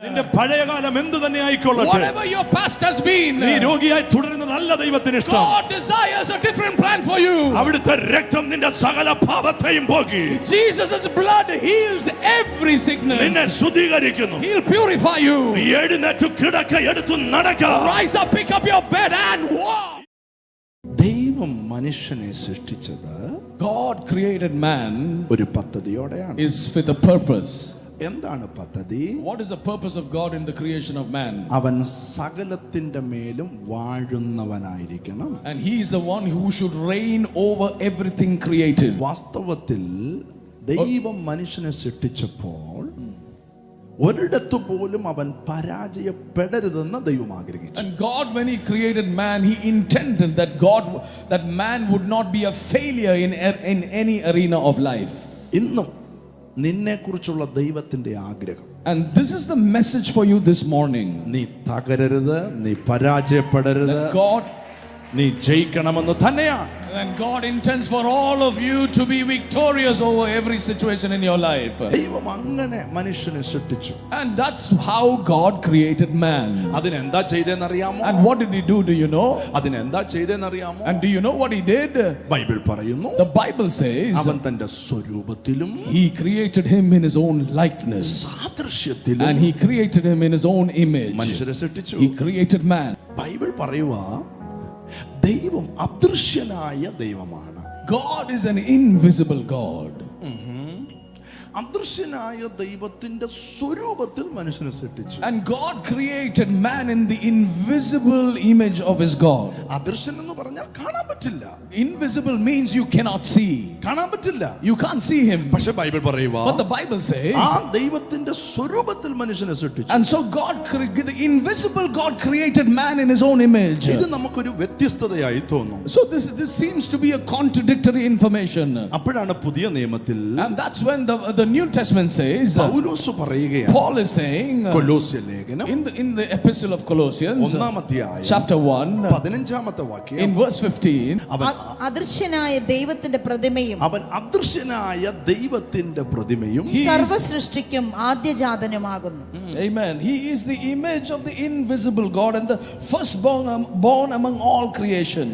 നിന്റെ പഴയകാലം എന്ത് തന്നെ ആയിക്കൊള്ളട്ടെ Whatever your past has been, നീ രോഗിയായി തുടരുന്നതല്ല ദൈവത്തിന് ഇഷ്ടം God desires a different plan for you. അവിടുത്തെ രക്തം നിന്റെ സകല പാപത്തെയും പോക്കി Jesus' blood heals every നിന്നെ sickness. ശുദ്ധീകരിക്കുന്നു He'll purify you. നീ എഴുന്നേറ്റ് കിടക്ക എടുത്തു നടക്കാം Rise up, pick up your bed and walk. ദൈവം മനുഷ്യനെ സൃഷ്ടിച്ചത് God created man ഒരു പദ്ധതിയോടെയാണ് is with a purpose. എന്താണ് പദ്ധതി What is the purpose of God in the creation of man? അവൻ സകലത്തിന്റെ മേലും വാഴുന്നവനായിരിക്കണം And he is the one who should reign over everything created. വാസ്തവത്തിൽ ദൈവം മനുഷ്യനെ സൃഷ്ടിച്ചപ്പോൾ ഒരിടത്തു പോലും അവൻ പരാജയപ്പെടരുതെന്ന് ദൈവം ആഗ്രഹിച്ചു And God, when He created man, He intended that God, that man would not be a failure in, in any arena of life. ഇന്നും നിന്നെ കുറിച്ചുള്ള ദൈവത്തിന്റെ ആഗ്രഹം And this is the message for you this morning. നീ തകരരുത് നീ പരാജയപ്പെടരുത് God നീ ജയിക്കണമെന്ന് തന്നെയാണ് and God intends for all of you to be victorious over every situation in your life. ദൈവം അങ്ങനെ മനുഷ്യനെ സൃഷ്ടിച്ചു And that's how God created man. അതിനെന്താ ചെയ്തെന്നറിയാമോ And what did He do? Do you know? അതിനെന്താ ചെയ്തെന്നറിയാമോ And do you know what He did? Bible പറയുന്നു The Bible says അവൻ തന്റെ സ്വരൂപത്തിലും He created him in His own likeness. സാദൃശ്യത്തിലും And He created him in His own image. മനുഷ്യരെ സൃഷ്ടിച്ചു He created man. Bible പറയുക ദൈവം അദൃശ്യനായ ദൈവമാണ് God is an invisible God. അദൃശ്യനായ ദൈവത്തിന്റെ സ്വരൂപത്തിൽ മനുഷ്യനെ സൃഷ്ടിച്ചു And God created man in the invisible image of his God. അദൃശ്യൻ എന്ന് പറഞ്ഞാൽ കാണാൻ പറ്റില്ല Invisible means you cannot see. കാണാൻ പറ്റില്ല You can't see him. പക്ഷെ ബൈബിൾ പറയുക But the Bible says, ആ ദൈവത്തിന്റെ സ്വരൂപത്തിൽ മനുഷ്യനെ സൃഷ്ടിച്ചു and so God, cre- the invisible God created man in his own image. ഇത് നമുക്കൊരു വ്യത്യസ്തതയായി തോന്നും So this, this seems to be a contradictory information. അപ്പോഴാണ് പുതിയ നിയമത്തിൽ And that's when the, the New Testament says, പൗലോസ് പറയുകയാണ് Paul is saying, കൊലോസ്യ ലേഖനം in the, in the epistle of Colossians, ഒന്നാം അധ്യായം chapter 1, പതിനഞ്ചാമത്തെ വാക്യം in verse 15, അവൻ അ- അദൃശ്യനായ ദൈവത്തിന്റെ പ്രതിമയും അവൻ അദൃശ്യനായ ദൈവത്തിന്റെ പ്രതിമയും He is- സർവ സൃഷ്ടിക്കും ആദ്യജാതനുമാകുന്നു Amen. He is the image of the invisible God and the firstborn um, born among all creation.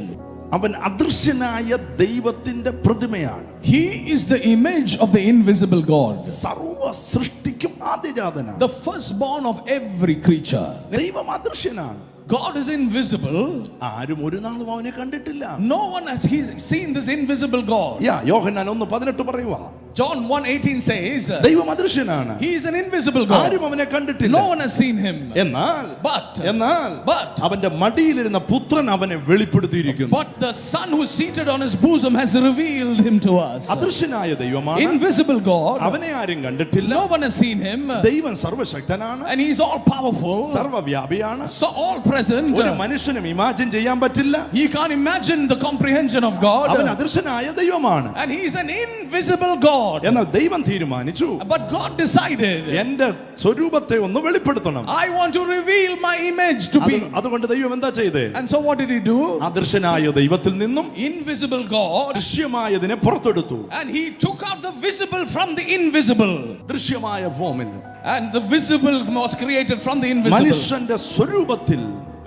അവൻ അദൃശ്യനായ ദൈവത്തിന്റെ പ്രതിമയാണ് He is the image of the invisible God, സർവ സൃഷ്ടിക്കും ആദ്യജാതനാണ് the firstborn of every creature. ദൈവം അദൃശ്യനാണ് God is invisible. ആരും ഒരു നാളും അവനെ കണ്ടിട്ടില്ല No one has he seen this invisible God. യാ യോഹന്നാൻ ഒന്ന് പതിനെട്ട് പറയുക John 1:18 says, ദൈവം അദൃശ്യനാണ് He is an invisible God. ആരും അവനെ കണ്ടിട്ടില്ല No one has seen him. എന്നാൽ But എന്നാൽ But- അവന്റെ മടിയിലിരുന്ന പുത്രൻ അവനെ വെളിപ്പെടുത്തിയിരിക്കുന്നു but the Son who is seated on his bosom has revealed him to us. അദൃശ്യനായ ദൈവമാണ് Invisible God. അവനെ ആരും കണ്ടിട്ടില്ല No one has seen him. ദൈവം സർവശക്തനാണ് And he's all powerful. സർവവ്യാപിയാണ് So all present. ഒരു മനുഷ്യനും ഇമാജിൻ ചെയ്യാൻ പറ്റില്ല He can't imagine the comprehension of God. അവൻ അദൃശ്യനായ ദൈവമാണ് And he's an invisible God. എന്നാൽ ദൈവം തീരുമാനിച്ചു But God decided, എന്റെ സ്വരൂപത്തെ ഒന്ന് വെളിപ്പെടുത്തണം I want to reveal my image to അത് be. അതുകൊണ്ട് ദൈവം എന്താ ചെയ്തേ And so what did he do? അദൃശ്യനായ ദൈവത്തിൽ നിന്നും Invisible God. ദൃശ്യമായതിനെ പുറത്തെടുത്തു And he took out the visible from the invisible. ദൃശ്യമായ ഫോമിൽ And the visible was created from the invisible. മനുഷ്യന്റെ സ്വരൂപത്തിൽ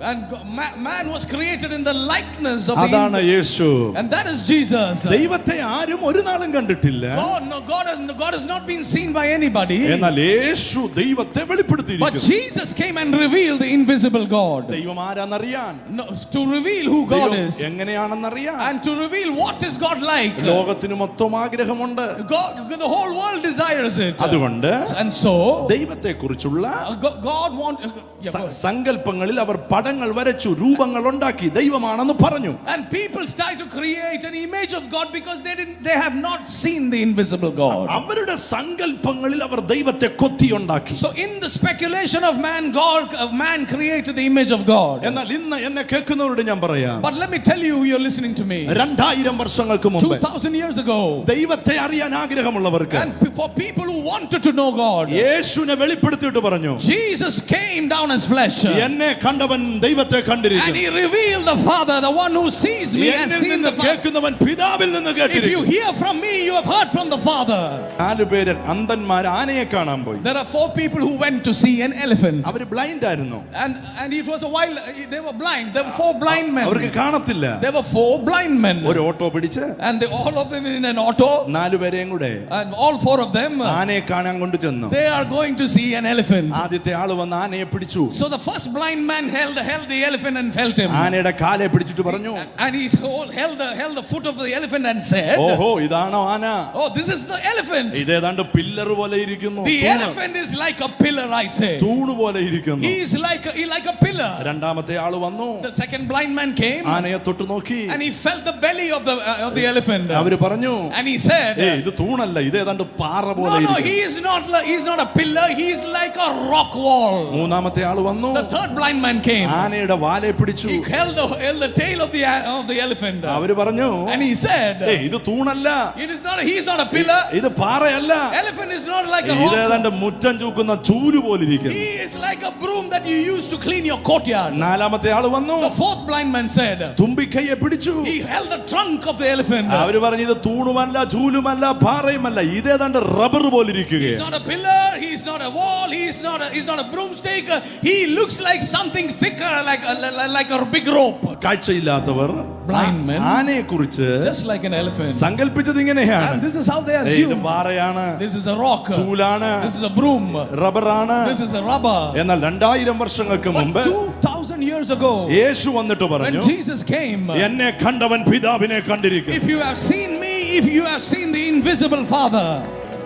And go- ma- man was created in the likeness of the അതാണ് invisible. Yeshu And that is Jesus. ദൈവത്തെ ആരും ഒരു നാളും കണ്ടിട്ടില്ല God, no, God, has, God has not been seen by anybody. എന്നാൽ യേശു ദൈവത്തെ But വെളിപ്പെടുത്തിയിരിക്കുന്നു Jesus came and revealed the invisible God. ദൈവം ആരാന്നറിയാൻ No, to reveal who God ദൈവം is. എങ്ങനെയാണെന്നറിയാൻ And to reveal what is God like. ലോകത്തിന് മൊത്തം ആഗ്രഹമുണ്ട് God, the whole world desires it. അതുകൊണ്ട് And so, ദൈവത്തെ കുറിച്ചുള്ള uh, Go- God want, uh, yeah, go- സങ്കല്പങ്ങളിൽ അവർ പടങ്ങൾ വരച്ചു രൂപങ്ങൾ ഉണ്ടാക്കി ദൈവമാണെന്ന് പറഞ്ഞു and people start to create an image of God because they didn't, they have not seen the invisible God. അവരുടെ സങ്കല്പങ്ങളിൽ അവർ ദൈവത്തെ കൊത്തിയുണ്ടാക്കി So in the speculation of man, God, uh, man created the image of God. എന്നാൽ ഇന്ന് എന്നെ കേൾക്കുന്നവരോട് ഞാൻ പറയാം But let me tell you, you're listening to me. രണ്ടായിരം വർഷങ്ങൾക്ക് മുമ്പ് 2000 years ago, ദൈവത്തെ അറിയാൻ ആഗ്രഹമുള്ളവർക്ക് and p- for people who wanted to know God, യേശുവിനെ വെളിപ്പെടുത്തിയിട്ട് പറഞ്ഞു Jesus came down as flesh. എന്നെ കണ്ടവൻ ദൈവത്തെ And കണ്ടിരിക്കുന്നു he revealed the Father, the one who sees me has എന്നിൽ seen നിന്ന് the Father. കേൾക്കുന്നവൻ പിതാവിൽ നിന്ന് If you കേട്ടിരിക്കുന്നു hear from me, you have heard from the Father. നാല് പേര് അന്ധന്മാർ ആനയെ കാണാൻ പോയി There are four people who went to see an elephant. അവര് ബ്ലൈൻഡ് ആയിരുന്നു And, and it was a while, they were blind. There were four blind അവർക്ക് men. കാണത്തില്ല There were four blind men. ഒരു ഓട്ടോ പിടിച്ച് And they, all of them in an auto. നാലുപേരെയും കൂടെ And all four of them, ആനയെ കാണാൻ കൊണ്ടു ചെന്നു they are going to see an elephant. ആദ്യത്തെ ആള് വന്ന് ആനയെ പിടിച്ചു So the first blind man held, held the elephant and felt him. ആനയുടെ കാലെ പിടിച്ചിട്ട് പറഞ്ഞു And he hold- held the, held the foot of the elephant and said, ഓഹോ ഇതാണോ ആന Oh, this is the elephant. ഇതേതാണ്ട് pillar പോലെ ഇരിക്കുന്നു The തൂണ്. elephant is like a pillar, I say. തൂണ് പോലെ ഇരിക്കുന്നു He is like a, he like a pillar. രണ്ടാമത്തെ ആള് വന്നു The second blind man came ആനയെ തൊട്ട് നോക്കി and he felt the belly of the uh, of the elephant. അവര് പറഞ്ഞു And he said, ഏ ഇത് തൂണല്ല ഇത് ഏതാണ്ട് പാറ പോലെ No, no, ഇരിക്കുന്നു." he is not li- he's not a pillar, he's like a rock wall. മൂന്നാമത്തെ ആള് വന്നു The third blind man came. ആനയുടെ വാലെ പിടിച്ചു He held the, held the tail of the of the elephant. അവര് പറഞ്ഞു And he said, ഏ ഇത് തൂണല്ല It is not a, he's not a pillar. ഇത് പാറയല്ല Elephant is not like a rock. ഇതേതാണ്ട് മുറ്റം ചൂക്കുന്ന ചൂര് പോലെ ഇരിക്കുന്നു He is like a broom that you use to clean your courtyard. നാലാമത്തെ ആള് വന്നു The fourth blind man said, തുമ്പിക്കൈയെ പിടിച്ചു He held the trunk of the elephant. അവര് പറഞ്ഞു ഇത് തൂണുമല്ല ചൂലുമല്ല പാറയുമല്ല ഇതേതാണ്ട് റബ്ബർ പോലെ He's ഇരിക്കുകയാണ് not a pillar, he's not a wall, he's not a, he's not a broomstick. He looks like something thicker, like a, like a big rope. കാഴ്ചയില്ലാത്തവർ Blind men. ആനയെ കുറിച്ച് Just like an elephant. സങ്കല്പിച്ചത് ഇങ്ങനെയാണ് And this is how they ഏയ്, ഇത് assume. പാറയാണ് This is a rock. ചൂലാണ് This is a broom. റബ്ബറാണ് This is a rubber. എന്നാൽ രണ്ടായിരം വർഷങ്ങൾക്ക് മുമ്പ് But 2000 years ago, യേശു വന്നിട്ട് when പറഞ്ഞു Jesus came, എന്നെ കണ്ടവൻ പിതാവിനെ കണ്ടിരിക്കുന്നു if you have seen me, if you have seen the invisible Father,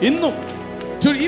ഇന്നും to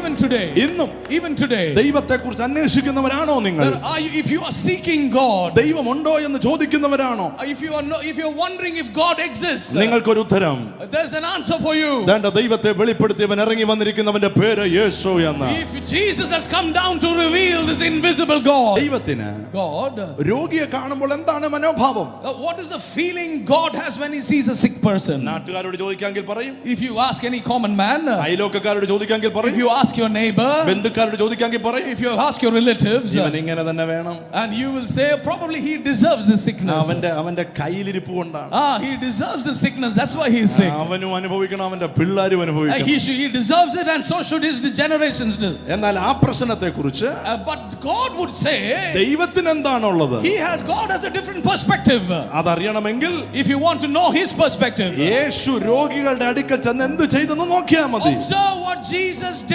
even today, ഇന്നും even today, ദൈവത്തെ കുറിച്ച് അന്വേഷിക്കുന്നവരാണോ നിങ്ങൾ there are you, if you are seeking God, ദൈവമുണ്ടോ എന്ന് ചോദിക്കുന്നവരാണോ if you are no, if you are wondering if God exists, നിങ്ങൾക്കൊരു ഉത്തരം there's an answer for you. വേണ്ട ദൈവത്തെ വെളിപ്പെടുത്തിയവൻ ഇറങ്ങി വന്നിരിക്കുന്നവന്റെ പേര് യേശു എന്ന് If Jesus has come down to reveal this invisible God, ദൈവത്തിന് God, രോഗിയെ കാണുമ്പോൾ എന്താണ് മനോഭാവം uh, what is the feeling God has when He sees a sick person? നാട്ടുകാരോട് ചോദിക്കാമെങ്കിൽ പറയും If you ask any common man, uh, അയലോക്കക്കാരോട് ചോദിക്കാമെങ്കിൽ if പറയും you ask your neighbor, ബന്ധുക്കാരോട് ചോദിക്കാമെങ്കിൽ പറയും if you ask your relatives, uh, ഇവൻ ഇങ്ങനെ തന്നെ വേണം and you will say probably he deserves this sickness. അവന്റെ അവന്റെ കയ്യിലിരിപ്പ് കൊണ്ടാണ് Ah, he deserves the sickness. That's why he is sick. അവനും അനുഭവിക്കണം അവന്റെ പിള്ളേരും Uh, അനുഭവിക്കണം he, should, he deserves it, and so should his generations do. എന്നാൽ ആ പ്രശ്നത്തെ കുറിച്ച് Uh, but God would say ദൈവത്തിന് എന്താണുള്ളത് He has God has a different perspective. അതറിയണമെങ്കിൽ If you want to know His perspective, യേശു രോഗികളുടെ അടുക്കൽ ചെന്ന് എന്ത് ചെയ്തെന്ന് നോക്കിയാൽ മതി observe what Jesus did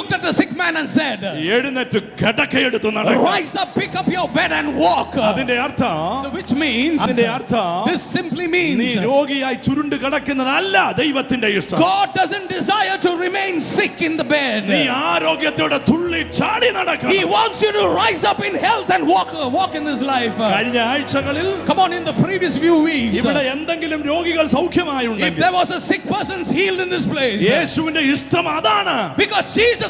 looked at the sick man and said, എഴുന്നേറ്റ് കിടക്കയെടുത്ത് നടക്ക Rise up, pick up your bed and walk. അതിന്റെ അർത്ഥം Which means, അതിന്റെ അർത്ഥം this simply നീ means, രോഗിയായി ചുരുണ്ട് കിടക്കുന്നതല്ല ദൈവത്തിന്റെ ഇഷ്ടം God doesn't desire to remain sick in the നീ bed. ആരോഗ്യത്തോടെ തുള്ളി ചാടി He നടക്കണം wants you to rise up in health and walk, walk in this life. കഴിഞ്ഞ ആഴ്ചകളിൽ Come on, in the previous few weeks, ഇവിടെ എന്തെങ്കിലും രോഗികൾ if സൗഖ്യമായുണ്ടെങ്കിൽ there was a sick person healed in this place, യേശുവിന്റെ ഇഷ്ടം അതാണ് because Jesus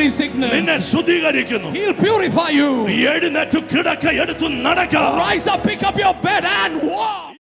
നിന്നെ sickness. ശുദ്ധീകരിക്കുന്നു He'll purify you. എഴുന്നേറ്റ് കിടക്ക എടുത്തു നടക്ക Rise up, pick up your bed and walk.